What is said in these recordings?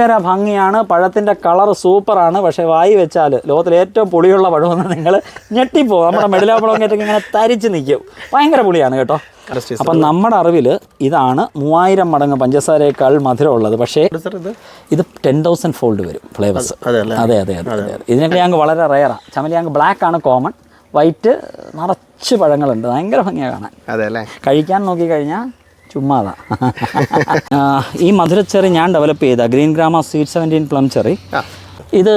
ഭയങ്കര ഭംഗിയാണ്. പഴത്തിന്റെ കളർ സൂപ്പറാണ്. പക്ഷേ വായി വെച്ചാൽ ലോകത്തിലെ ഏറ്റവും പുളിയുള്ള പഴമെന്ന് നിങ്ങൾ ഞെട്ടിപ്പോകും നമ്മുടെ മെഡിലാപ്പഴമൊക്കെ ഇങ്ങനെ തരിച്ച് നിൽക്കും. ഭയങ്കര പുളിയാണ് കേട്ടോ. അപ്പം നമ്മുടെ അറിവിൽ ഇതാണ് മൂവായിരം മടങ്ങ് പഞ്ചസാരയേക്കാൾ മധുരമുള്ളത് പക്ഷേ ഇത്? ടെൻ തൗസൻഡ് ഫോൾഡ് വരും ഫ്ലേവേഴ്സ്. അതെ അതെ അതെ അതെ. ഇതിനൊക്കെ ഞങ്ങൾക്ക് വളരെ റയറാണ് ചമലിയാങ്ക് ബ്ലാക്ക് ആണ് കോമൺ വൈറ്റ് നിറച്ച് പഴങ്ങളുണ്ട്. ഭയങ്കര ഭംഗിയാണ് കാണാൻ. അതെ അല്ലേ? കഴിക്കാൻ നോക്കിക്കഴിഞ്ഞാൽ ചുമ്മാതാ. ഈ മധുരച്ചെറി ഞാൻ ഡെവലപ്പ് ചെയ്ത ഗ്രീൻ ഗ്രാമ സ്വീറ്റ് സെവന്റീൻ പ്ലം ചെറി. ഇത്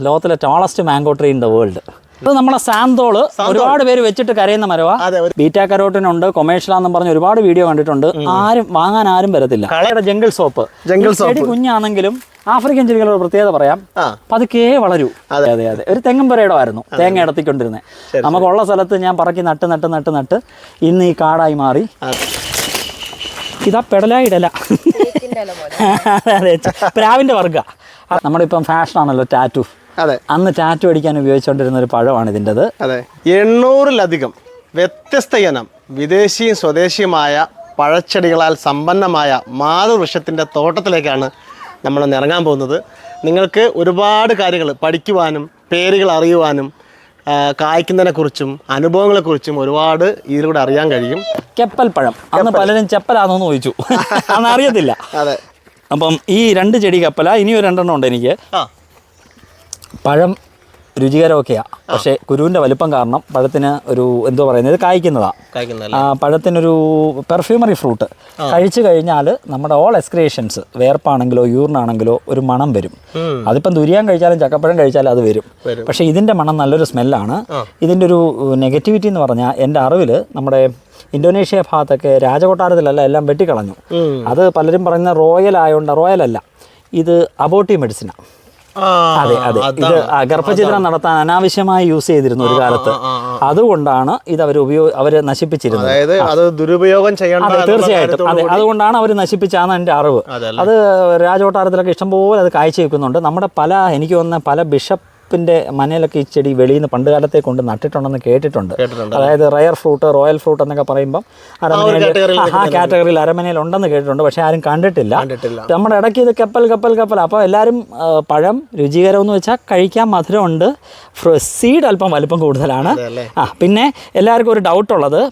ലോകത്തിലെ tallest mango tree in the world ഇത് നമ്മളെ സാന്തോൾ ഒരുപാട് പേര് വെച്ചിട്ട് കരയുന്ന മരവാ. ബീറ്റാ കരോട്ടിനുണ്ട് കൊമേഴ്ഷ്യലാന്നും പറഞ്ഞ് ഒരുപാട് വീഡിയോ കണ്ടിട്ടുണ്ട്. ആരും വാങ്ങാൻ ആരും വരത്തില്ല. കളയുടെ ജംഗിൾ സോപ്പ് ജംഗിൾ സോപ്പ് കുഞ്ഞാണെങ്കിലും ആഫ്രിക്കൻ ചെടികളുടെ പ്രത്യേകത പറയാം. പതുക്കെ വളരൂ. അതെ. അതെ അതെ. ഒരു തെങ്ങും പുരയിടമായിരുന്നു. തേങ്ങ ഇടത്തിക്കൊണ്ടിരുന്നത് നമുക്കുള്ള സ്ഥലത്ത് ഞാൻ പറക്കി നട്ട് നട്ട് നട്ട് നട്ട്. ഇന്ന് ഈ കാടായി മാറി. ഇതാ പെടലായിടല. അതെ അതെ. പ്രാവിന്റെ വർഗ. നമ്മളിപ്പം ഫാഷനാണല്ലോ ടാറ്റു. അതെ. അന്ന് ടാറ്റു അടിക്കാൻ ഉപയോഗിച്ചുകൊണ്ടിരുന്ന ഒരു പഴമാണ് ഇതിന്റെത്. അതെ. എണ്ണൂറിലധികം വ്യത്യസ്ത ഇനം വിദേശിയും സ്വദേശിയുമായ പഴച്ചെടികളാൽ സമ്പന്നമായ മാതൃവൃക്ഷത്തിന്റെ തോട്ടത്തിലേക്കാണ് നമ്മൾ ഇറങ്ങാൻ പോകുന്നത്. നിങ്ങൾക്ക് ഒരുപാട് കാര്യങ്ങൾ പഠിക്കുവാനും പേരുകൾ അറിയുവാനും കായ്ക്കുന്നതിനെക്കുറിച്ചും അനുഭവങ്ങളെക്കുറിച്ചും ഒരുപാട് ഇതിലൂടെ അറിയാൻ കഴിയും. കെപ്പൽ പഴം. അന്ന് പലരും ചെപ്പലാണെന്ന് ചോദിച്ചു. അന്ന് അറിയത്തില്ല അതെ. അപ്പം ഈ രണ്ട് ചെടി കപ്പല ഇനിയും രണ്ടെണ്ണം ഉണ്ട് എനിക്ക്. പഴം രുചികരമൊക്കെയാണ് പക്ഷേ കുരുവിന്റെ വലുപ്പം കാരണം പഴത്തിന് ഒരു എന്തോ പറയുന്നത് ഇത് കായ്ക്കുന്നതാണ് പഴത്തിനൊരു പെർഫ്യൂമറി ഫ്രൂട്ട്. കഴിച്ചു കഴിഞ്ഞാൽ നമ്മുടെ ഓൾ എക്സ്ക്രിയേഷൻസ് വേർപ്പാണെങ്കിലോ യൂറിനാണെങ്കിലോ ഒരു മണം വരും. അതിപ്പം ദുരിയാൻ കഴിച്ചാലും ചക്കപ്പഴം കഴിച്ചാലും അത് വരും. പക്ഷെ ഇതിന്റെ മണം നല്ലൊരു സ്മെല്ലാണ്. ഇതിന്റെ ഒരു നെഗറ്റിവിറ്റി എന്ന് പറഞ്ഞാൽ എന്റെ അറിവിൽ നമ്മുടെ ഇന്തോനേഷ്യ ഭാഗത്തൊക്കെ രാജകൊട്ടാരത്തിലല്ല എല്ലാം വെട്ടിക്കളഞ്ഞു. അത് പലരും പറയുന്ന റോയൽ ആയതുകൊണ്ട് റോയൽ അല്ല ഇത് അബോട്ടി മെഡിസിനാണ് അതെ അതെ. ഇത് ഗർഭഛിദ്രം നടത്താൻ അനാവശ്യമായി യൂസ് ചെയ്തിരുന്നു ഒരു കാലത്ത്. അതുകൊണ്ടാണ് ഇത് അവർ ഉപയോഗ അവർ നശിപ്പിച്ചിരുന്നത്. അത് ദുരുപയോഗം ചെയ്യണം തീർച്ചയായിട്ടും. അതെ അതുകൊണ്ടാണ് അവർ നശിപ്പിച്ചാണ് എന്റെ അറിവ്. അതെ രാജകൊട്ടാരത്തിലൊക്കെ ഇഷ്ടംപോലെ അത് കാഴ്ച വെക്കുന്നുണ്ട് നമ്മുടെ പല എനിക്ക് തോന്നുന്ന പല ബിഷപ്പിന്റെ മനയിലൊക്കെ ഈ ചെടി വെളിയിൽ നിന്ന് പണ്ട് കാലത്തെ കൊണ്ട് നട്ടിട്ടുണ്ടെന്ന് കേട്ടിട്ടുണ്ട്. അതായത് റയർ ഫ്രൂട്ട് റോയൽ ഫ്രൂട്ട് എന്നൊക്കെ പറയുമ്പം അരമനയിൽ ആ കാറ്റഗറിയിൽ അരമനയിൽ ഉണ്ടെന്ന് കേട്ടിട്ടുണ്ട്. പക്ഷേ ആരും കണ്ടിട്ടില്ല. നമ്മുടെ ഇടയ്ക്ക് ഇത് കപ്പൽ കപ്പൽ കപ്പൽ. അപ്പോൾ എല്ലാവരും പഴം രുചികരമെന്ന് വെച്ചാൽ കഴിക്കാൻ മധുരമുണ്ട്. സീഡ് അല്പം വലിപ്പം കൂടുതലാണ്. ആ പിന്നെ എല്ലാവർക്കും ഒരു ഡൗട്ട് ഉള്ളത്.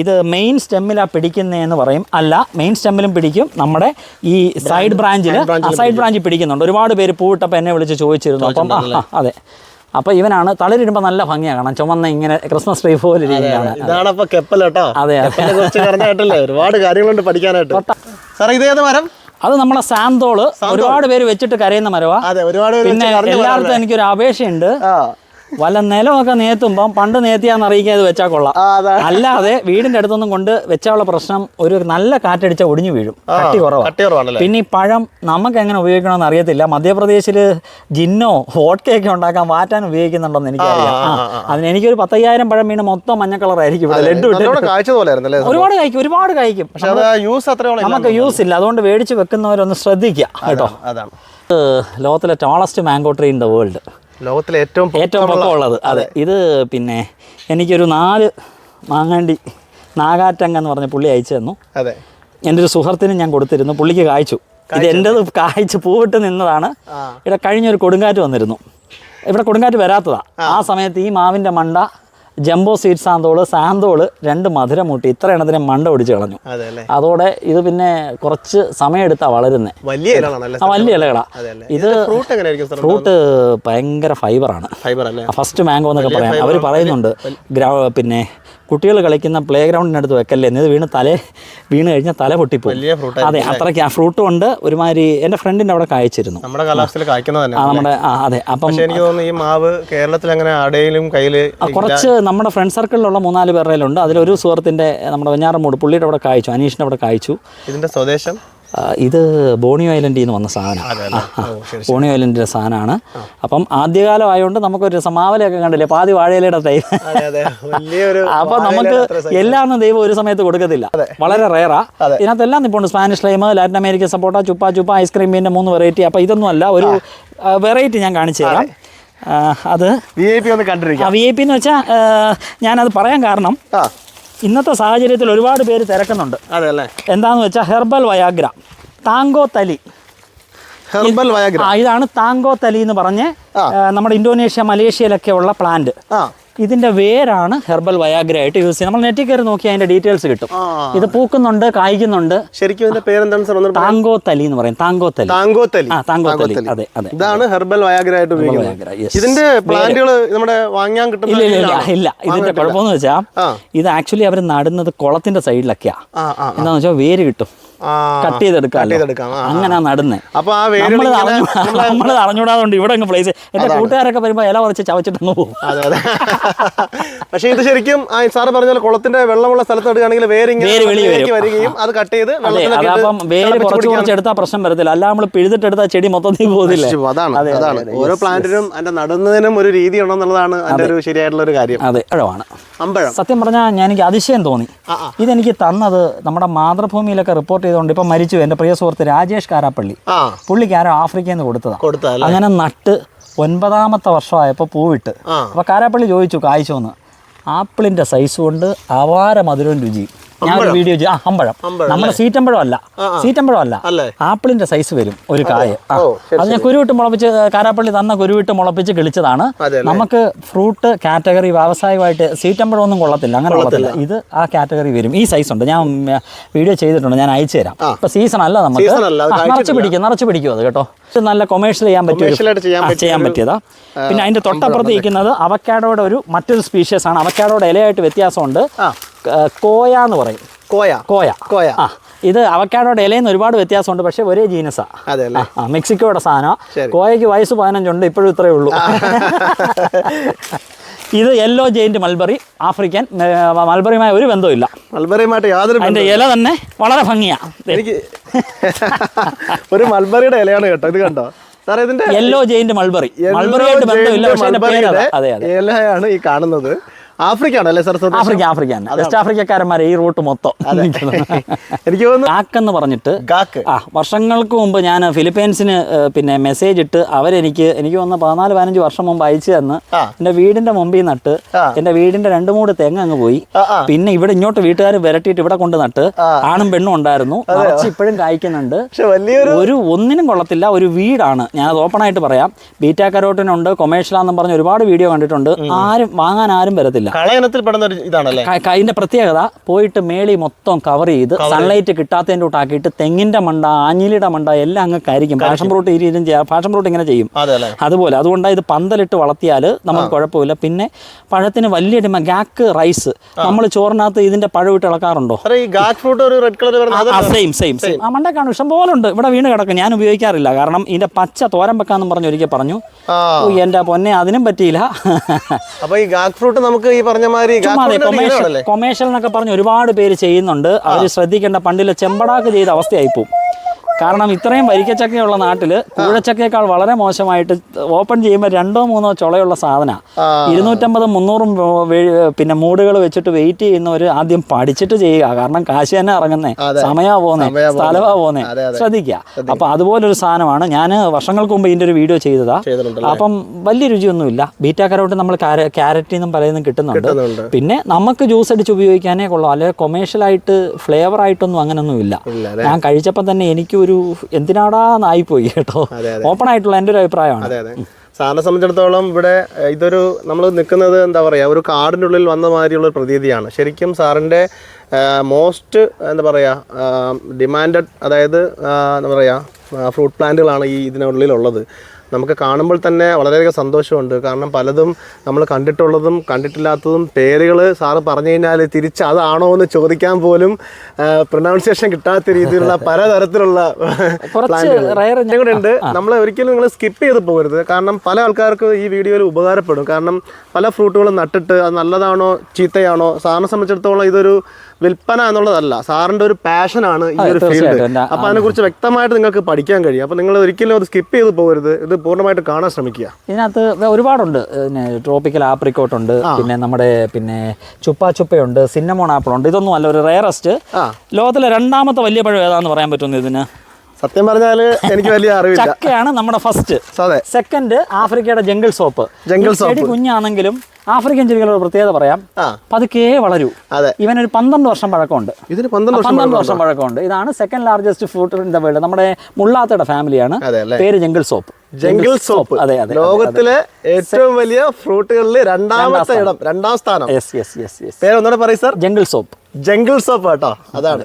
ഇത് മെയിൻ സ്റ്റെമ്മിലാണ് പിടിക്കുന്നതെന്ന് പറയും. അല്ല മെയിൻ സ്റ്റെമ്മിലും പിടിക്കും. നമ്മുടെ ഈ സൈഡ് ബ്രാഞ്ചിൽ സൈഡ് ബ്രാഞ്ച് പിടിക്കുന്നുണ്ട്. ഒരുപാട് പേര് പൂവിട്ടപ്പോൾ എന്നെ വിളിച്ച് ചോദിച്ചിരുന്നു. അപ്പം അതെ. അപ്പോൾ ഇവനാണ് തളിരിടുമ്പോൾ നല്ല ഭംഗിയാണ് കാണാൻ. ചുമന്ന ഇങ്ങനെ ക്രിസ്മസ് ട്രീ പോലെ ഇരിക്കുകയാണ് ഇതാണ് അപ്പോൾ കെപ്പൽ കേട്ടോ. അതെ, ഒരുപാട് കാര്യങ്ങളുണ്ട് പഠിക്കാനായിട്ട്. മരം? അത് നമ്മളെ സാന്തോൾ. ഒരുപാട് പേര് വെച്ചിട്ട് കരയുന്ന മരവാ. പിന്നെ എല്ലായിടത്തും എനിക്കൊരു അപേക്ഷയുണ്ട്. വല്ല നിലമൊക്കെ നേത്തുമ്പം പണ്ട് നേത്തിയാന്ന് അറിയിക്കാൻ ഇത് വെച്ചാൽ കൊള്ളാം അല്ലാതെ വീടിന്റെ അടുത്തൊന്നും കൊണ്ട് വെച്ചാലുള്ള പ്രശ്നം ഒരു നല്ല കാറ്റടിച്ച ഒടിഞ്ഞു വീഴും. കട്ടി കുറവാണ് പിന്നെ ഈ പഴം നമുക്ക് എങ്ങനെ ഉപയോഗിക്കണമെന്ന് അറിയത്തില്ല. മധ്യപ്രദേശിൽ ജിന്നോ വോട്ടയൊക്കെ ഉണ്ടാക്കാൻ വാറ്റാൻ ഉപയോഗിക്കുന്നുണ്ടെന്ന് എനിക്കറിയാം. എനിക്ക് അതിന് എനിക്കൊരു പത്തയ്യായിരം പഴം വീണ് മൊത്തം മഞ്ഞ കളറായിരിക്കും ലഡു ഒരുപാട് കഴിക്കും ഒരുപാട് കഴിക്കും. നമുക്ക് യൂസ് ഇല്ല. അതുകൊണ്ട് മേടിച്ച് വെക്കുന്നവരൊന്ന് ശ്രദ്ധിക്കുക കേട്ടോ. ലോകത്തിലെ tallest mango tree in the world ലോകത്തിലെ ഏറ്റവും ഏറ്റവും പൊക്കമുള്ളത്. അതെ. ഇത് പിന്നെ എനിക്കൊരു നാല് മാങ്ങാണ്ടി നാഗാറ്റങ്ങ എന്ന് പറഞ്ഞ പുള്ളി അയച്ചു തന്നു. അതെ. എന്റെ ഒരു സുഹൃത്തിന് ഞാൻ കൊടുത്തിരുന്നു. പുള്ളിക്ക് കായ്ച്ചു. ഇത് എന്റെത് കായ്ച്ച് പൂവിട്ട് നിന്നതാണ്. ഇവിടെ കഴിഞ്ഞൊരു കൊടുങ്കാറ്റ് വന്നിരുന്നു. ഇവിടെ കൊടുങ്കാറ്റ് വരാത്തതാണ് ആ സമയത്ത് ഈ മാവിന്റെ മണ്ട ജംബോ സീഡ് സാന്തോൾ സാന്തോൾ രണ്ട് മധുരം മുട്ടി ഇത്ര എണ്ണത്തിന് മണ്ട ഒടിച്ച് കളഞ്ഞു. അതെ അതോടെ ഇത് പിന്നെ കുറച്ച് സമയമെടുത്താ വളരുന്നത് വലിയ വലിയ ഇലകളാ. ഇത് ഫ്രൂട്ട് ഭയങ്കര ഫൈബറാണ് ഫസ്റ്റ് മാംഗോ എന്നൊക്കെ പറയാം. അവർ പറയുന്നുണ്ട് പിന്നെ കുട്ടികൾ കളിക്കുന്ന പ്ലേ ഗ്രൗണ്ടിനടുത്ത് വെക്കല്ലേ? ഇത് വീണ് തലേ വീണ് കഴിഞ്ഞാൽ തല പൊട്ടിപ്പോകും അതെ അത്രയ്ക്ക് ആ ഫ്രൂട്ട് ഉണ്ട്. ഒരുമാതിരി എന്റെ ഫ്രണ്ടിന്റെ അവിടെ കായ്ച്ചിരുന്നു നമ്മുടെ കാലാവസ്ഥയിൽ കായ്ക്കുന്നത് ആ നമ്മുടെ അതെ അപ്പം എനിക്ക് തോന്നുന്നു ഈ മാവ് കേരളത്തിൽ അങ്ങനെ അടയിലും കയ്യിൽ കുറച്ച് നമ്മുടെ ഫ്രണ്ട് സർക്കിളിലുള്ള മൂന്നാൽ പേരുടെയിലുണ്ട്. അതിലൊരു സുഹൃത്തിന്റെ നമ്മുടെ വെഞ്ഞാറമൂട് പുള്ളിയുടെ അവിടെ കായ്ച്ചു അനീഷിന്റെ അവിടെ കായ്ച്ചു. ഇതിന്റെ സ്വദേശം? ഇത് ബോണിയോ ഐലൻഡിൽ നിന്ന് വന്ന സാധനം. ബോണിയോ ഐലൻഡിന്റെ സാധനമാണ്. അപ്പം ആദ്യകാലം ആയതുകൊണ്ട് നമുക്കൊരു സമാവലയൊക്കെ കണ്ടില്ലേ? പാതി വാഴയിലയുടെ തൈ. അപ്പൊ നമുക്ക് എല്ലാം ദൈവം ഒരു സമയത്ത് കൊടുക്കത്തില്ല. വളരെ റയറാ. അതെ. ഇതിനകത്ത് എല്ലാം നിൽപ്പുണ്ട് Spanish lime Latin American sapota ചുപ്പ ചുപ്പ ഐസ്ക്രീം പിന്നെ മൂന്ന് വെറൈറ്റി. അപ്പോൾ ഇതൊന്നും അല്ല ഒരു വെറൈറ്റി ഞാൻ കാണിച്ചു തരാം. അത്. വി ഐ പി ഒന്ന് കണ്ടിരിക്കാം. വി ഐ പി എന്ന് വെച്ചാൽ ഞാനത് പറയാൻ കാരണം. ഇന്നത്തെ സാഹചര്യത്തിൽ ഒരുപാട് പേര് തിരക്കുന്നുണ്ട്. അതെ അല്ലേ എന്താണെന്ന് വെച്ചാൽ ഹെർബൽ വയാഗ്ര താങ്കോ തലി. Herbal Viagra. ഇതാണ് താങ്കോ തലി എന്ന് പറഞ്ഞ് നമ്മുടെ ഇന്തോനേഷ്യ മലേഷ്യയിലൊക്കെ ഉള്ള പ്ലാന്റ് ഇതിന്റെ വേരാണ് ഹെർബൽ വയാഗ്ര ആയിട്ട് യൂസ് ചെയ്യുന്നത്. നമ്മൾ നെറ്റിൽ കയറി നോക്കി അതിന്റെ ഡീറ്റെയിൽസ് കിട്ടും. ഇത് പൂക്കുന്നുണ്ട് കായ്ക്കുന്നുണ്ട്. ശരിക്കും ഇതിന്റെ പേരെന്താണ് സാർ? താങ്കോ തലി എന്ന് പറയും. താങ്കോ തലി താങ്കോത്തലി. ആ താങ്കോ തലി അതെ അതെ. ഇതാണ് ഹെർബൽ വയാഗ്ര ആയിട്ട് ഉപയോഗിക്കുന്നത്. yes. ഇതിന്റെ പ്ലാന്റുകൾ നമ്മുടെ വാങ്ങാൻ കിട്ടുന്ന ഇല്ല ഇല്ല ഇല്ല രീതിയിലാണോ? ഇല്ല. ഇതിന്റെ കുഴപ്പമെന്ന് വെച്ചാൽ. ഇത് ആക്ച്വലി അവർ നടുന്നത് കുളത്തിന്റെ സൈഡിലൊക്കെയാ ആ ആ എന്താന്ന് വെച്ചാൽ വേര് കിട്ടും. കട്ട് ചെയ്തെടുക്കാം. അങ്ങനെ നടുന്നേ. അപ്പൊ നമ്മൾ അറിഞ്ഞൂടാതുകൊണ്ട് ഇവിടെ അങ്ങ് പ്ലേസ് എന്റെ കൂട്ടുകാരൊക്കെ വരുമ്പോ ഇല കുറച്ച് ചവച്ചിട്ടങ്ങ് പോകും. പക്ഷെ ഇത് ശരിക്കും സാറ് പറഞ്ഞ കുളത്തിന്റെ വെള്ളമുള്ള സ്ഥലത്ത് ഇടുകയാണെങ്കിൽ വേരിങ്ങനെ വേര് വരികയും അത് കട്ട് ചെയ്ത് അതപ്പം വേര് കുറച്ച് കുറച്ച് എടുത്താൽ പ്രശ്നം വരത്തില്ല. അല്ല നമ്മൾ പിഴുതിട്ടെടുത്താൽ ചെടി മൊത്തത്തിൽ പോകുന്നില്ലേ. അതാണ് അതെ, അതെ, അതാണ്. ഓരോ പ്ലാന്റിനും അതിന്റെ നടുന്നതിനും ഒരു രീതി ഉണ്ടെന്നുള്ളതാണ് അതിന്റെ ഒരു ശരിയായിട്ടുള്ള ഒരു കാര്യം. അതെ അഴവാണ്. അമ്പഴം. സത്യം പറഞ്ഞാൽ ഞാൻ എനിക്ക് അതിശയം തോന്നി. ഇതെനിക്ക് തന്നത് നമ്മുടെ മാതൃഭൂമിയിലൊക്കെ റിപ്പോർട്ട് ചെയ്തുകൊണ്ട് ഇപ്പം മരിച്ചു എന്റെ പ്രിയ സുഹൃത്ത് രാജേഷ് കാരാപ്പള്ളി. പുള്ളിക്ക് ആരോ ആഫ്രിക്കയിൽ നിന്ന് കൊടുത്തതാണ് അങ്ങനെ നട്ട് ഒൻപതാമത്തെ വർഷമായപ്പോൾ പൂവിട്ട്. അപ്പൊ അപ്പോൾ കാരാപ്പള്ളി ചോദിച്ചു കായ്ച്ചോന്ന്? ആപ്പിളിന്റെ സൈസ് കൊണ്ട് അപാര മധുരവും രുചിയും ഞാൻ ഒരു വീഡിയോ ആ അമ്പഴം. നമ്മുടെ സീറ്റമ്പഴം അല്ല സീറ്റമ്പഴം അല്ല? ആപ്പിളിന്റെ സൈസ് വരും ഒരു കായ. അത് ഞാൻ കുരുവിട്ട് മുളപ്പിച്ച് കാരാപ്പള്ളി തന്ന കുരുവിട്ട് മുളപ്പിച്ച് കിളിച്ചതാണ്. നമുക്ക് ഫ്രൂട്ട് കാറ്റഗറി വ്യാവസായികമായിട്ട് സീറ്റമ്പഴം ഒന്നും കൊള്ളത്തില്ല. അങ്ങനെ കൊള്ളത്തില്ല. ഇത് ആ കാറ്റഗറി വരും. ഈ സൈസ് ഉണ്ട്. ഞാൻ വീഡിയോ ചെയ്തിട്ടുണ്ട്. ഞാൻ അയച്ചു തരാം. ഇപ്പൊ സീസൺ അല്ല നമുക്ക്. നിറച്ച് പിടിക്കും നിറച്ച് പിടിക്കും അത് കേട്ടോ. ഇത് നല്ല കൊമേഴ്ഷ്യൽ ചെയ്യാൻ പറ്റിയ ചെയ്യാൻ പറ്റിയതാ. പിന്നെ അതിന്റെ തൊട്ടപ്പുറത്ത് ഇരിക്കുന്നത് അവക്കാഡോയുടെ ഒരു മറ്റൊരു സ്പീഷ്യസ് ആണ്. അവക്കാഡോയുടെ ഇലയായിട്ട് വ്യത്യാസമുണ്ട്. കോയ എന്ന് പറയും. കോയ. കോയ. കോയ. ആ ഇത് അവക്കാടോടെ ഇലയിൽ നിന്ന് ഒരുപാട് വ്യത്യാസമുണ്ട് പക്ഷേ ഒരേ ജീനസാ. അതെ ആ മെക്സിക്കോയുടെ സാധനം. ശരി. കോയയ്ക്ക് വയസ്സ് പതിനഞ്ചുണ്ട് ഇപ്പോഴും ഇത്രയേ ഉള്ളൂ. ഇത് യെല്ലോ ജെയിന്റ് മൽബറി ആഫ്രിക്കൻ മൽബറിയുമായി ഒരു ബന്ധവുമില്ല. മൽബറിയുമായിട്ട് യാതൊരു അതിന്റെ ഇല തന്നെ വളരെ ഭംഗിയാ. എനിക്ക് ഒരു മൽബറിയുടെ ഇലയാണ് കേട്ടോ ഇത് കണ്ടോ? സാറേ ഇതിന്റെ യെല്ലോ ജെയിന്റ് മൽബറി മൾബറിയായിട്ട് ബന്ധമില്ല പക്ഷേ ഇലയാണ് ഈ കാണുന്നത്. ആഫ്രിക്ക ആണല്ലേ സാർ ആഫ്രിക്ക ആഫ്രിക്ക വെസ്റ്റ് ആഫ്രിക്കക്കാരന്മാരെ ഈ റൂട്ട് മൊത്തം. എനിക്ക് തോന്നുന്നു കാക്കെന്ന് പറഞ്ഞിട്ട് ഗാക്ക്. ആ വർഷങ്ങൾക്ക് മുമ്പ് ഞാൻ ഫിലിപ്പീൻസിന് പിന്നെ മെസ്സേജ് ഇട്ട് അവരെനിക്ക് എനിക്ക് വന്ന പതിനാല് പതിനഞ്ച് വർഷം മുമ്പ് അയച്ചു തന്ന് എന്റെ വീടിന്റെ മുമ്പിൽ നട്ട് എന്റെ വീടിന്റെ രണ്ടു മൂട് തെങ്ങ് അങ്ങ് പോയി. പിന്നെ ഇവിടെ ഇങ്ങോട്ട് വീട്ടുകാർ വിരട്ടിയിട്ട് ഇവിടെ കൊണ്ട് നട്ട് ആണും പെണ്ണും ഉണ്ടായിരുന്നു. നിറച്ച് ഇപ്പോഴും കായ്ക്കുന്നുണ്ട്. ഒരു ഒന്നിനും കൊള്ളത്തില്ല ഒരു വീടാണ്. ഞാനത് ഓപ്പൺ ആയിട്ട് പറയാം. ബീറ്റാ കരോട്ടിനുണ്ട് കൊമേഴ്ഷ്യലാന്നും പറഞ്ഞ് ഒരുപാട് വീഡിയോ കണ്ടിട്ടുണ്ട്. ആരും വാങ്ങാൻ ആരും വരത്തില്ല. കളയനത്തിൽ പെടുന്ന ഒരു ഇതാണല്ലേ അതിന്റെ പ്രത്യേകത പോയിട്ട് മേളി മൊത്തം കവർ ചെയ്ത് സൺലൈറ്റ് കിട്ടാത്തതിന്റെ കൂട്ടാക്കിയിട്ട് തെങ്ങിന്റെ മണ്ട ആഞ്ഞിലിയുടെ മണ്ട എല്ലാം അങ്ങ് കരിക്കും. ഫാഷൻ ഫ്രൂട്ട് ഇരിയും ഫാഷൻ ഫ്രൂട്ട് ഇങ്ങനെ ചെയ്യും. അതുപോലെ അതുകൊണ്ട് ഇത് പന്തലിട്ട് വളർത്തിയാൽ നമുക്ക് കുഴപ്പമില്ല. പിന്നെ പഴത്തിന് വലിയ ഡിമാൻഡ് ഗാക്ക് റൈസ് നമ്മൾ ചോറിനകത്ത് ഇതിന്റെ പഴം ഇട്ട് ഇളക്കാറുണ്ടോ? സെയിം സെയിം സെയിം ആ മണ്ടക്കാണ് ഇഷ്ടം പോലെ ഉണ്ട്. ഇവിടെ വീണ് കിടക്കും. ഞാൻ ഉപയോഗിക്കാറില്ല. കാരണം ഇതിന്റെ പച്ച തോരൻ വെക്കാന്ന് പറഞ്ഞു ഒരിക്കൽ പറഞ്ഞു. എന്റെ പൊന്നെ അതിനും പറ്റിയില്ല. അപ്പൊ ഈ ഗാക്ക് ഫ്രൂട്ട് നമുക്ക് ഈ പറഞ്ഞ മാതിരി കൊമേഴ്ഷ്യൽ എന്നൊക്കെ പറഞ്ഞ് ഒരുപാട് പേര് ചെയ്യുന്നുണ്ട്. അവർ ശ്രദ്ധിക്കേണ്ട പണ്ടിലെ ചെമ്പടാക്ക് ചെയ്ത അവസ്ഥയായി പോവും കാരണം ഇത്രയും വരിക്കച്ചക്കയുള്ള നാട്ടിൽ കൂഴച്ചക്കയേക്കാൾ വളരെ മോശമായിട്ട് ഓപ്പൺ ചെയ്യുമ്പോൾ രണ്ടോ മൂന്നോ ചുളയുള്ള സാധന. ഇരുന്നൂറ്റമ്പതും മുന്നൂറും പിന്നെ മൂടുകൾ വെച്ചിട്ട് വെയിറ്റ് ചെയ്യുന്നവർ ആദ്യം പഠിച്ചിട്ട് ചെയ്യുക. കാരണം കാശ് തന്നെ ഇറങ്ങുന്നേ. അതെ. സമയമാ പോകുന്നേ സമയാ പോകുന്നെ. സ്ഥലമാ പോകുന്നേ. ശ്രദ്ധിക്കുക. അപ്പൊ അതുപോലൊരു സാധനമാണ്. ഞാൻ വർഷങ്ങൾക്ക് മുമ്പ് ഇതിന്റെ ഒരു വീഡിയോ ചെയ്തതാ. അപ്പം വലിയ രുചിയൊന്നുമില്ല. ബീറ്റാ കരോട്ട് നമ്മൾ ക്യാരറ്റിൽ എന്നും പലതും കിട്ടുന്നുണ്ട്. പിന്നെ നമുക്ക് ജ്യൂസ് അടിച്ച് ഉപയോഗിക്കാനേ കൊള്ളൂ. അല്ലെങ്കിൽ കൊമേഴ്ഷ്യൽ ആയിട്ട് ഫ്ലേവർ ആയിട്ടൊന്നും അങ്ങനൊന്നും ഇല്ല ഞാൻ കഴിച്ചപ്പോൾ തന്നെ എനിക്കൊരു എന്തിനാടാ നായിപ്പോയി കേട്ടോ? ഓപ്പൺ ആയിട്ടുള്ള എന്റെ ഒരു അഭിപ്രായമാണ്. അതെ അതെ. സാറിനെ സംബന്ധിച്ചിടത്തോളം ഇവിടെ ഇതൊരു നമ്മൾ നിൽക്കുന്നത് എന്താ പറയുക ഒരു കാടിന്റെ ഉള്ളിൽ വന്ന മാതിരിയുള്ള ഒരു പ്രതീതിയാണ്. ശരിക്കും സാറിന്റെ മോസ്റ്റ് എന്താ പറയുക ഡിമാൻഡഡ് അതായത് എന്താ പറയുക ഫ്രൂട്ട് പ്ലാന്റുകളാണ് ഈ ഇതിനുള്ളിലുള്ളത്. നമുക്ക് കാണുമ്പോൾ തന്നെ വളരെയധികം സന്തോഷമുണ്ട്. കാരണം പലതും നമ്മൾ കണ്ടിട്ടുള്ളതും കണ്ടിട്ടില്ലാത്തതും പേരുകൾ സാറ് പറഞ്ഞു കഴിഞ്ഞാൽ തിരിച്ച് അതാണോ എന്ന് ചോദിക്കാൻ പോലും പ്രൊനൗൺസിയേഷൻ കിട്ടാത്ത രീതിയിലുള്ള പലതരത്തിലുള്ള കൂടെ ഉണ്ട്. നമ്മൾ ഒരിക്കലും നിങ്ങൾ സ്കിപ്പ് ചെയ്ത് പോകരുത്. കാരണം പല ആൾക്കാർക്ക് ഈ വീഡിയോയിൽ ഉപകാരപ്പെടും. കാരണം പല ഫ്രൂട്ടുകളും നട്ടിട്ട് അത് നല്ലതാണോ ചീത്തയാണോ? സാറിനെ സംബന്ധിച്ചിടത്തോളം ഇതൊരു വിൽപ്പന എന്നുള്ളതല്ല. സാറിന്റെ ഒരു പാഷനാണ് ഈ ഒരു ഫീൽഡ് അപ്പൊ അതിനെ അപ്പൊ അതിനെക്കുറിച്ച് വ്യക്തമായിട്ട് നിങ്ങൾക്ക് പഠിക്കാൻ കഴിയും. അപ്പൊ നിങ്ങൾ ഒരിക്കലും അത് സ്കിപ്പ് ചെയ്ത് പോകരുത്. ഇത് പൂർണമായിട്ട് കാണാൻ ശ്രമിക്കുക. ഇതിനകത്ത് ഒരുപാടുണ്ട്. പിന്നെ ട്രോപ്പിക്കൽ ആപ്രിക്കോട്ട് ഉണ്ട്. പിന്നെ നമ്മുടെ പിന്നെ ചുപ്പ ചുപ്പയുണ്ട്. സിന്നമോൺ ആപ്പിൾ ഉണ്ട്. ഇതൊന്നും അല്ല ഒരു റയറസ്റ്റ് ലോകത്തിലെ രണ്ടാമത്തെ വലിയ പഴം ഏതാന്ന് പറയാൻ പറ്റുന്നു ഇതിന്? സത്യം പറഞ്ഞാൽ എനിക്ക് വലിയ അറിവില്ല. ചക്കയാണ് നമ്മുടെ ഫസ്റ്റ് അതെ. സെക്കൻഡ് ആഫ്രിക്കയുടെ jungle soap. Jungle soap. കുഞ്ഞാണെങ്കിലും African ചെടികളുടെ പ്രത്യേകത പറയാം. പതുക്കേ വളരൂ. അതെ. ഇവനൊരു പന്ത്രണ്ട് വർഷം പഴക്കമുണ്ട്. ഇതിന് പന്ത്രണ്ട് വർഷം പഴക്കമുണ്ട്? ഇതാണ് second largest fruit in the world നമ്മുടെ മുള്ളാത്തയുടെ ഫാമിലിയാണ് പേര് ജംഗിൾ സോപ്പ്. Jungle soap. അതെ അതെ ലോകത്തിലെ ഏറ്റവും വലിയ ഫ്രൂട്ടുകളിൽ രണ്ടാമത്തെ ഇടം രണ്ടാം സ്ഥാനം. യെസ് യെസ് യെസ് യെസ് പേര് ഒന്നുകൂടെ പറയും sir jungle soap. Jungle soap കേട്ടോ. അതാണ്.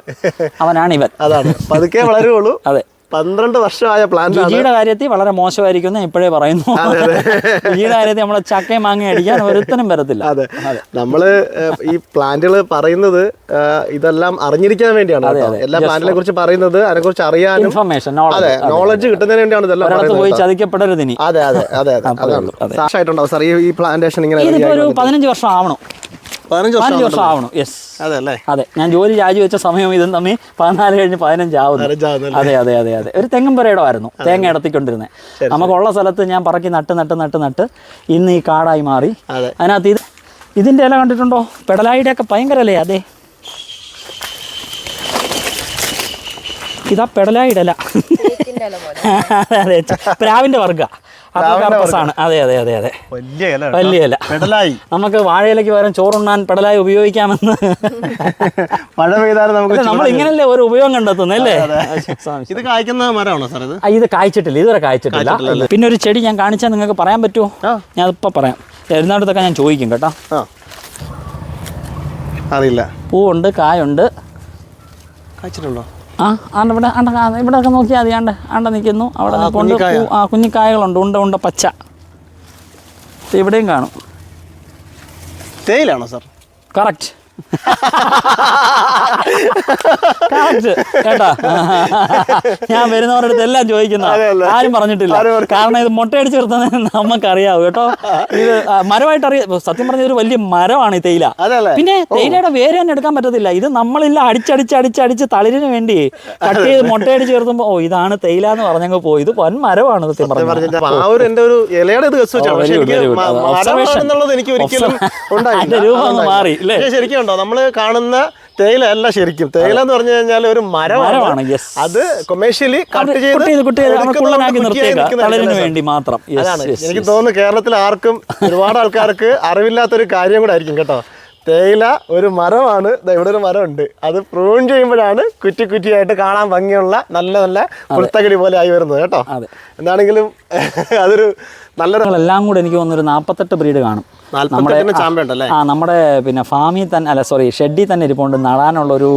അവനാണ് ഇവൻ. അതാണ്. പതുക്കെ വളരുള്ളൂ അതെ. പന്ത്രണ്ട് വർഷമായ പ്ലാൻ രുചിയുടെ കാര്യത്തിൽ വളരെ മോശമായിരിക്കും എന്ന് ഇപ്പോഴേ പറയുന്നു. രുചിയുടെ കാര്യത്തിൽ നമ്മളെ ചക്കയും മാങ്ങ അടിക്കാൻ ഒരുത്തനും വരത്തില്ല. അതെ. നമ്മൾ ഈ പ്ലാന്റുകൾ പറയുന്നത് ഇതെല്ലാം അറിഞ്ഞിരിക്കാൻ വേണ്ടിയാണ്. എല്ലാ പ്ലാന്റിനെ കുറിച്ച് പറയുന്നത് അതിനെ കുറിച്ച് അറിയാനും ഇൻഫർമേഷൻ അതെ നോളജ് കിട്ടുന്നതിന് വേണ്ടിയാണ് ഇതെല്ലാം പോയി ചതിക്കപ്പെടരുത് ഇനി. അതെ അതെ അതെ അതെ സാക്ഷായിട്ടുണ്ടാവും സാർ ഈ പ്ലാന്റേഷൻ ഇങ്ങനെ പതിനഞ്ച് വർഷം ആവണം. പതിനഞ്ച് വർഷം ആവണം. യെസ് അതെ അല്ലേ അതെ. ഞാൻ ജോലി രാജിവെച്ച സമയം ഇതും തമ്മിൽ പതിനാല് കഴിഞ്ഞ് പതിനഞ്ചാവുന്നു. പതിനഞ്ചാവുന്നു അതെ അതെ അതെ അതെ. ഒരു തെങ്ങും പുരയിടമായിരുന്നു. തേങ്ങ ഇടത്തിക്കൊണ്ടിരുന്നത് നമുക്കുള്ള സ്ഥലത്ത് ഞാൻ പറക്കി നട്ട് നട്ട് നട്ട് നട്ട് ഇന്ന് ഈ കാടായി മാറി. അതെ. അതിനകത്ത് ഇത് ഇതിന്റെ ഇല കണ്ടിട്ടുണ്ടോ? പെടലായിയുടെ ഒക്കെ ഭയങ്കര അല്ലേ അതെ. ഇതാ പെടലായിടല. അതെ അതെ. പ്രാവിന്റെ വർഗ. ആണ്. അതെ അതെ അതെ അതെ. വലിയ ഇല വലിയ ഇല. പെടലായി. നമുക്ക് വാഴയിലേക്ക് പകരം ചോറുണ്ണാൻ പെടലായി ഉപയോഗിക്കാമെന്ന്. മഴ പെയ്താലും നമുക്ക് നമ്മൾ ഇങ്ങനല്ലേ ഒരു ഉപയോഗം കണ്ടെത്തുന്നല്ലേ ഇത് കായ്ക്കുന്ന മരമാണോ സാർ ഇത്? ഇത് കായ്ച്ചിട്ടില്ല ഇതുവരെ കായ്ച്ചിട്ടില്ല. പിന്നെ ഒരു ചെടി ഞാൻ കാണിച്ചാൽ നിങ്ങൾക്ക് പറയാൻ പറ്റുമോ? ഞാൻ ഇപ്പം പറയാം. എഴുന്നേടത്തൊക്കെ ഞാൻ ചോദിക്കും കേട്ടോ. അറിയില്ല. പൂവുണ്ട് കായുണ്ട്. കായ്ച്ചിട്ടുണ്ടോ? ആ ആണ്ട് ഇവിടെ ആണ്ട ഇവിടെ ഒക്കെ നോക്കിയാൽ മതി ആണ്ട് ആണ്ട നിൽക്കുന്നു അവിടെ കൊണ്ട്. ആ കുഞ്ഞിക്കായകളുണ്ട് ഉണ്ട ഉണ്ട പച്ച. ഇവിടെയും കാണും. തേയിലാണോ സാർ? കറക്റ്റ് കേട്ടാ. ഞാൻ വരുന്നവരുടെ എല്ലാം ചോദിക്കുന്ന ആരും പറഞ്ഞിട്ടില്ല. കാരണം ഇത് മുട്ടയടിച്ച് നിർത്തുന്നത് നമുക്കറിയാവൂ കേട്ടോ. ഇത് മരമായിട്ട് അറിയ സത്യം പറഞ്ഞ ഒരു വലിയ മരമാണ് ഈ തേയില. പിന്നെ തേയിലയുടെ വേര് തന്നെ എടുക്കാൻ പറ്റത്തില്ല. ഇത് നമ്മളില്ല അടിച്ചടിച്ച് അടിച്ചടിച്ച് തളിരിന് വേണ്ടി കട്ട് ചെയ്ത് മുട്ടയടിച്ച് ചേർത്തുമ്പോ ഓ ഇതാണ് തേയില എന്ന് പറഞ്ഞങ്ങ് പോയി. ഇത് വൻ മരമാണ് സത്യം പറഞ്ഞത് ആ ഒരു എന്റെ ഒരു ഇലയുടെ ഇത് വെച്ചാണ് എനിക്ക് ഒരിക്കലും രൂപം മാറി? ശരിക്കും ഉണ്ടോ? നമ്മൾ കാണുന്ന തേയില അല്ല ശരിക്കും. തേയില എന്ന് പറഞ്ഞു കഴിഞ്ഞാൽ ഒരു മരമാണ്, അത് കൊമേഴ്ഷ്യലി കട്ട് ചെയ്ത് നമ്മൾ കൊണ്ട് വേണ്ടി മാത്രം. അതാണ്. എനിക്ക് തോന്നുന്നു കേരളത്തിൽ ആർക്കും ഒരുപാട് ആൾക്കാർക്ക് അറിവില്ലാത്തൊരു കാര്യം കൂടെ ആയിരിക്കും കേട്ടോ. തേയില ഒരു മരമാണ്. ഇവിടെ ഒരു മരമുണ്ട്. അത് പ്രൂൺ ചെയ്യുമ്പോഴാണ് കുറ്റി കുറ്റിയായിട്ട് കാണാൻ ഭംഗിയുള്ള നല്ല നല്ല പുൽത്തകടി പോലെ ആയി വരുന്നത് കേട്ടോ. എന്താണെങ്കിലും അതൊരു നല്ലൊരു എല്ലാം കൂടെ എനിക്ക് തോന്നുന്നു ഒരു നാൽപ്പത്തെട്ട് ബ്രീഡ് കാണും. നമ്മുടെ ആ നമ്മുടെ പിന്നെ ഫാമിൽ തന്നെ അല്ല സോറി ഷെഡിൽ തന്നെ ഇരിപ്പുണ്ട്. നടാനുള്ള ഒരു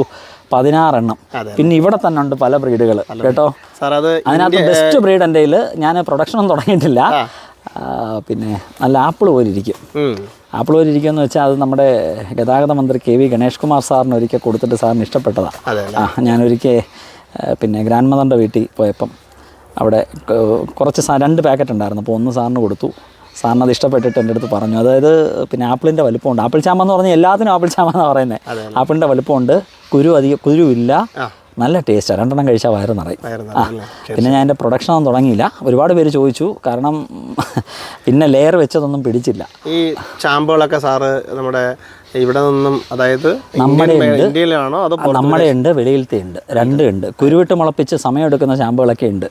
പതിനാറെണ്ണം. പിന്നെ ഇവിടെ തന്നെ ഉണ്ട് പല ബ്രീഡുകൾ കേട്ടോ. അതിനകത്ത് ബെസ്റ്റ് ബ്രീഡ് എന്റെ ഞാൻ പ്രൊഡക്ഷൻ ഒന്നും തുടങ്ങിയിട്ടില്ല. പിന്നെ നല്ല ആപ്പിൾ പോലെ ഇരിക്കും ഉം. ആപ്പിൾ പോലെ ഇരിക്കും വെച്ചാൽ അത് നമ്മുടെ ഗതാഗത മന്ത്രി കെ വി ഗണേഷ് കുമാർ സാറിന് ഒരിക്കൽ കൊടുത്തിട്ട് സാറിന് ഇഷ്ടപ്പെട്ടതാണ് ആ ഞാനൊരിക്കൽ പിന്നെ ഗ്രാൻഡ് മദറിന്റെ വീട്ടിൽ പോയപ്പം അവിടെ കുറച്ച് സാ രണ്ട് പാക്കറ്റ് ഉണ്ടായിരുന്നു. അപ്പോൾ ഒന്ന് സാറിന് കൊടുത്തു. സാറിന് അത് ഇഷ്ടപ്പെട്ടിട്ട് എന്റെ അടുത്ത് പറഞ്ഞു. അതായത് പിന്നെ ആപ്പിളിന്റെ വലുപ്പമുണ്ട്. ആപ്പിൾ ചാമ്പ എന്ന് പറഞ്ഞാൽ എല്ലാത്തിനും ആപ്പിൾ ചാമ്പ എന്നാണ് പറയുന്നത് ആപ്പിളിന്റെ വലുപ്പമുണ്ട്. കുരു അധികം കുരുവില്ല. നല്ല ടേസ്റ്റാണ് രണ്ടെണ്ണം കഴിച്ചാൽ വയറ് നിറയും. ആ? പിന്നെ ഞാൻ എന്റെ പ്രൊഡക്ഷനൊന്നും തുടങ്ങിയില്ല. ഒരുപാട് പേര് ചോദിച്ചു. കാരണം പിന്നെ ലെയർ വെച്ചതൊന്നും പിടിച്ചില്ല. ഈ ചാമ്പുകളൊക്കെ സാറ് നമ്മുടെ ഇവിടെ നിന്നും അതായത് നമ്മുടെ ഉണ്ട്. നമ്മുടെ ഉണ്ട് വെളിയിലത്തെ ഉണ്ട് രണ്ടും ഉണ്ട്. കുരുവിട്ട് മുളപ്പിച്ച് സമയമെടുക്കുന്ന ചാമ്പുകളൊക്കെ ഉണ്ട്.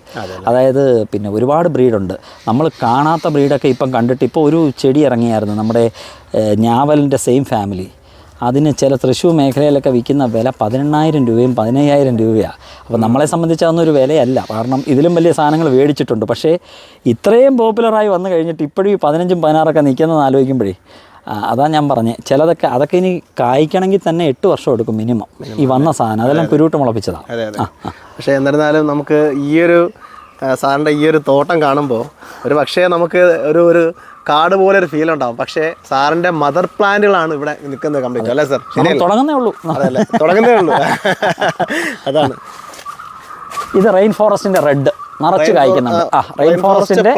അതായത് പിന്നെ ഒരുപാട് ബ്രീഡുണ്ട് നമ്മൾ കാണാത്ത ബ്രീഡൊക്കെ ഇപ്പം കണ്ടിട്ട് ഇപ്പോൾ ഒരു ചെടി ഇറങ്ങിയായിരുന്നു നമ്മുടെ ഞാവലിന്റെ സെയിം ഫാമിലി അതിന് ചില തൃശ്ശൂർ മേഖലയിലൊക്കെ വിൽക്കുന്ന വില പതിനെണ്ണായിരം രൂപയും പതിനയ്യായിരം രൂപയാണ് അപ്പോൾ നമ്മളെ സംബന്ധിച്ച് ഒരു വിലയല്ല. കാരണം ഇതിലും വലിയ സാധനങ്ങൾ മേടിച്ചിട്ടുണ്ട്. പക്ഷേ ഇത്രയും പോപ്പുലറായി വന്നു കഴിഞ്ഞിട്ട് ഇപ്പോഴും ഈ പതിനഞ്ചും പതിനാറൊക്കെ നിൽക്കുന്നതെന്ന് ആലോചിക്കുമ്പോഴേ അതാണ് അതാ ഞാൻ പറഞ്ഞത് ചിലതൊക്കെ അതൊക്കെ ഇനി കായ്ക്കണമെങ്കിൽ തന്നെ എട്ട് വർഷം എടുക്കും മിനിമം. ഈ വന്ന സാധനം അതെല്ലാം കുരുവിട്ട് മുളപ്പിച്ചതാണ് പക്ഷേ എന്നിരുന്നാലും നമുക്ക് ഈ ഒരു സാറിന്റെ ഈ ഒരു തോട്ടം കാണുമ്പോൾ ഒരു പക്ഷേ നമുക്ക് ഒരു ഒരു കാട് പോലെ ഒരു ഫീൽ ഉണ്ടാവും. പക്ഷേ സാറിന്റെ മദർ പ്ലാന്റുകളാണ് ഇവിടെ നിൽക്കുന്നത് കംപ്ലീറ്റ് അല്ലേ സാർ തുടങ്ങുന്നേ ഉള്ളൂ. അതല്ലേ തുടങ്ങുന്നേ ഉള്ളൂ. അതാണ്. ഇത് റെയിൻ ഫോറസ്റ്റിന്റെ റെഡ് നിറച്ച് കായ്ക്കുന്നുണ്ട്. ആ റെയിൻ ഫോറസ്റ്റിന്റെ?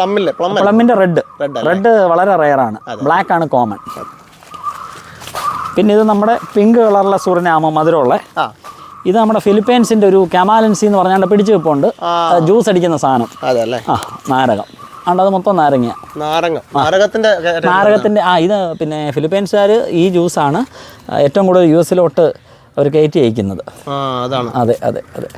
പ്ലമ്മിന്റെ റെഡ് റെഡ് വളരെ റെയർ ആണ്. ബ്ലാക്ക് ആണ് കോമൺ പിന്നെ ഇത് നമ്മുടെ പിങ്ക് കളറിലെ സൂര്യനാമ മധുരമുള്ള ഇത് നമ്മുടെ ഫിലിപ്പൈൻസിന്റെ ഒരു കമാലൻസി എന്ന് പറഞ്ഞാണ്ട് പിടിച്ചു വെപ്പുണ്ട്. ജ്യൂസ് അടിക്കുന്ന സാധനം. അതെ ആ നാരകം. അതുകൊണ്ട് അത് മൊത്തം നാരങ്ങ. നാരകത്തിന്റെ നാരകത്തിന്റെ ആ ഇത് പിന്നെ ഫിലിപ്പൈൻസുകാർ ഈ ജ്യൂസാണ് ഏറ്റവും കൂടുതൽ യു എസിലോട്ട് അവർ കയറ്റി അയക്കുന്നത്. അതാണ്. അതെ അതെ അതെ.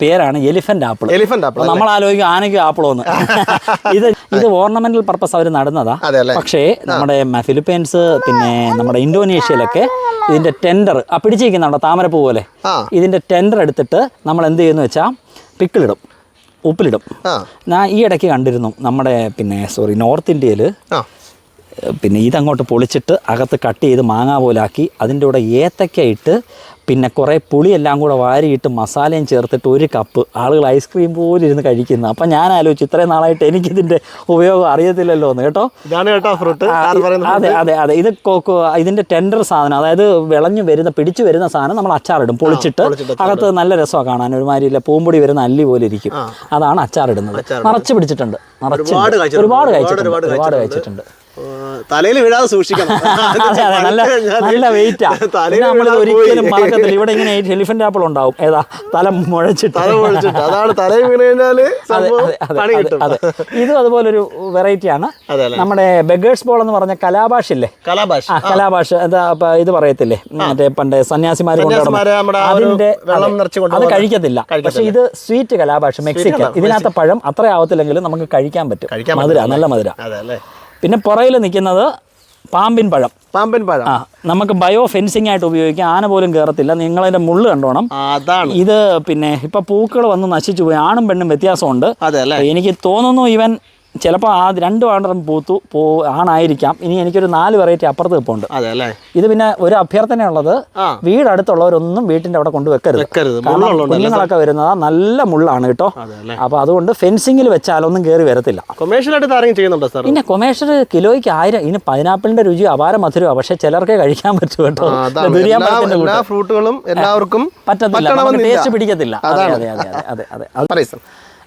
പേരാണ് എലിഫന്റ് ആപ്പിൾ എലിഫന്റ് ആപ്പിൾ നമ്മൾ ആലോചിക്കും ആനയ്ക്കും ആപ്പിളോന്ന്. ഇത് ഇത് ഓർണമെന്റൽ പർപ്പസ് അവർ നടുന്നതാ. പക്ഷേ നമ്മുടെ ഫിലിപ്പീൻസ് പിന്നെ നമ്മുടെ ഇന്തോനേഷ്യയിലൊക്കെ ഇതിന്റെ ടെൻഡർ ആ പിടിച്ചിരിക്കുന്നുണ്ടോ താമരപ്പൂ പോലെ? ഇതിന്റെ ടെൻഡർ എടുത്തിട്ട് നമ്മൾ എന്ത് ചെയ്യുന്നു വെച്ചാൽ പിക്കിളിടും ഉപ്പിലിടും. ഞാൻ ഈ ഇടയ്ക്ക് കണ്ടിരുന്നു നമ്മുടെ പിന്നെ സോറി നോർത്ത് ഇന്ത്യയിൽ പിന്നെ ഇതങ്ങോട്ട് പൊളിച്ചിട്ട് അകത്ത് കട്ട് ചെയ്ത് മാങ്ങ പോലാക്കി അതിന്റെ കൂടെ ഏത്തക്ക ഇട്ട് പിന്നെ കുറേ പുളിയെല്ലാം കൂടെ വാരിയിട്ട് മസാലയും ചേർത്തിട്ട് ഒരു കപ്പ് ആളുകൾ ഐസ്ക്രീം പോലും ഇരുന്ന് കഴിക്കുന്നു. അപ്പം ഞാൻ ആലോചിച്ചു ഇത്രയും നാളായിട്ട് എനിക്കിതിന്റെ ഉപയോഗം അറിയത്തില്ലല്ലോ എന്ന് കേട്ടോ. ഇതാണ് കേട്ടോ ഫ്രൂട്ട് അതെ അതെ അതെ. ഇത് കോക്കോ ഇതിന്റെ ടെൻഡർ സാധനം. അതായത് വിളഞ്ഞു വരുന്ന പിടിച്ചു വരുന്ന സാധനം നമ്മൾ അച്ചാറിടും. പൊളിച്ചിട്ട് അകത്ത് നല്ല രസമാണ് കാണാൻ. ഒരുമാതിരിയില്ല പൂമ്പൊടി വരുന്ന അല്ലി പോലെ ഇരിക്കും. അതാണ് അച്ചാറിടുന്നത്. നിറച്ച് പിടിച്ചിട്ടുണ്ട്. നിറച്ച് ഒരുപാട് കഴിച്ചിട്ടുണ്ട്. ഒരുപാട് കഴിച്ചിട്ടുണ്ട് തലയിൽ വീഴാതെ സൂക്ഷിക്കണം. നല്ല നല്ല വെയിറ്റാ നമ്മൾ ഒരിക്കലും. മറക്കത്തില്ല. ഇവിടെ ഇങ്ങനെ എലിഫന്റ് ആപ്പിൾ ഉണ്ടാവും. ഏതാ? തല മുഴച്ചിട്ട്. തല പൊളിച്ചിട്ട് അതാണ് തലയിൽ വീണ് കഴിഞ്ഞാൽ അതെ ഇതും അതുപോലൊരു വെറൈറ്റി ആണ്. നമ്മുടെ ബെഗേഴ്സ് ബോൾ എന്ന് പറഞ്ഞ കലാഭാഷയില്ലേ കലാഭാഷ. ആ കലാഭാഷ. എന്താ ഇത് പറയത്തില്ലേ? മറ്റേ പണ്ട് ഒരു അതിന്റെ അത് കഴിക്കത്തില്ല. പക്ഷെ ഇത് സ്വീറ്റ് കലാഭാഷ. മെക്സിക്കൻ. ഇതിനകത്ത് പഴം അത്ര ആവത്തില്ലെങ്കിലും നമുക്ക് കഴിക്കാൻ പറ്റും. മധുര നല്ല മധുര. പിന്നെ പുറയിൽ നിൽക്കുന്നത് പാമ്പിൻ പഴം. പാമ്പിൻ പഴം. ആ നമുക്ക് ബയോ ഫെൻസിങ് ആയിട്ട് ഉപയോഗിക്കാം. ആന പോലും കയറത്തില്ല നിങ്ങളതിന്റെ മുള്ള് കണ്ടോണം. അതാണ്. ഇത് പിന്നെ ഇപ്പൊ പൂക്കൾ വന്ന് നശിച്ചു പോയി. ആണും പെണ്ണും വ്യത്യാസമുണ്ട്. അതെ അല്ലേ? എനിക്ക് തോന്നുന്നു ഇവൻ ചിലപ്പോൾ ആ രണ്ട് വാണ്ടറും പൂത്തു പോ ആണായിരിക്കാം. ഇനി എനിക്കൊരു നാല് വെറൈറ്റി അപ്പുറത്ത് നിൽപ്പുണ്ട് അതെ അല്ലേ? ഇത് പിന്നെ ഒരു അഭ്യർത്ഥനയുള്ളത് വീടടുത്തുള്ളവരൊന്നും വീട്ടിന്റെ അവിടെ കൊണ്ട് വെക്കരുത്. കുഞ്ഞുങ്ങളൊക്കെ വരുന്നതാ നല്ല മുള്ളാണ് കേട്ടോ. അപ്പോൾ അതുകൊണ്ട് ഫെൻസിങ്ങിൽ വെച്ചാലൊന്നും കയറി വരത്തില്ല. പിന്നെ കൊമേഴ്ഷ്യൽ കിലോയ്ക്ക് ആയിരം ഇനി പൈനാപ്പിളിന്റെ രുചി അപാര മധുരമാണ് പക്ഷെ ചിലർക്കേ കഴിക്കാൻ പറ്റൂ കേട്ടോ. ഫ്രൂട്ടുകളും എല്ലാവർക്കും പറ്റത്തില്ല. ടേസ്റ്റ് പിടിക്കത്തില്ല. അതെ അതെ അതെ അതെ അതെ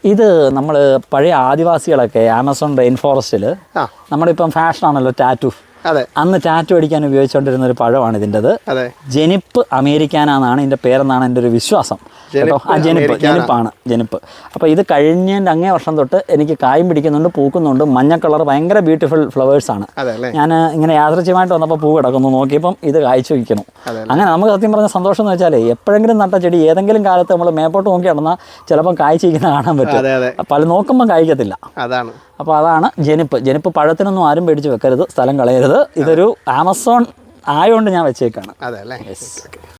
ഇത് നമ്മൾ പഴയ ആദിവാസികളൊക്കെ ആമസോൺ റെയിൻ ഫോറസ്റ്റിൽ നമ്മളിപ്പം നമ്മളിപ്പം ഫാഷനാണല്ലോ ടാറ്റു അതെ. അന്ന് ടാറ്റു അടിക്കാൻ ഉപയോഗിച്ചുകൊണ്ടിരുന്ന ഒരു പഴമാണ് ഇതിന്റെത്. അതെ. ജനിപ്പ് അമേരിക്കാനാണ് ഇതിന്റെ പേരെന്നാണ് എന്റെ ഒരു വിശ്വാസം. കേട്ടോ? ആ ജനിപ്പ് ജനിപ്പാണ് ജനിപ്പ്. അപ്പോൾ ഇത് കഴിഞ്ഞതിന്റെ അങ്ങേ വർഷം തൊട്ട് എനിക്ക് കായും പിടിക്കുന്നുണ്ട് പൂക്കുന്നുണ്ട്. മഞ്ഞ കളർ ഭയങ്കര ബ്യൂട്ടിഫുൾ ഫ്ലവേഴ്സാണ്. ഞാൻ ഇങ്ങനെ യാദൃച്ഛമായിട്ട് വന്നപ്പോൾ പൂ കിടക്കുന്നു. നോക്കിയപ്പം ഇത് കായ്ച്ചു വയ്ക്കണം അങ്ങനെ നമുക്ക് സത്യം പറഞ്ഞ സന്തോഷം എന്ന് വെച്ചാൽ എപ്പോഴെങ്കിലും നട്ട ചെടി ഏതെങ്കിലും കാലത്ത് നമ്മൾ മേപ്പോട്ട് നോക്കി നടന്നാൽ ചിലപ്പം കായ്ച്ചിരിക്കുന്ന കാണാൻ പറ്റും. പല നോക്കുമ്പോൾ കായ്ക്കത്തില്ല. അതാണ്. അപ്പോൾ അതാണ് ജനിപ്പ്. ജനിപ്പ് പഴത്തിനൊന്നും ആരും പേടിച്ച് വെക്കരുത് സ്ഥലം കളയരുത്. ഇതൊരു ആമസോൺ ആയതുകൊണ്ട് ഞാൻ വെച്ചേക്കാണ്. അതെ അല്ലേ?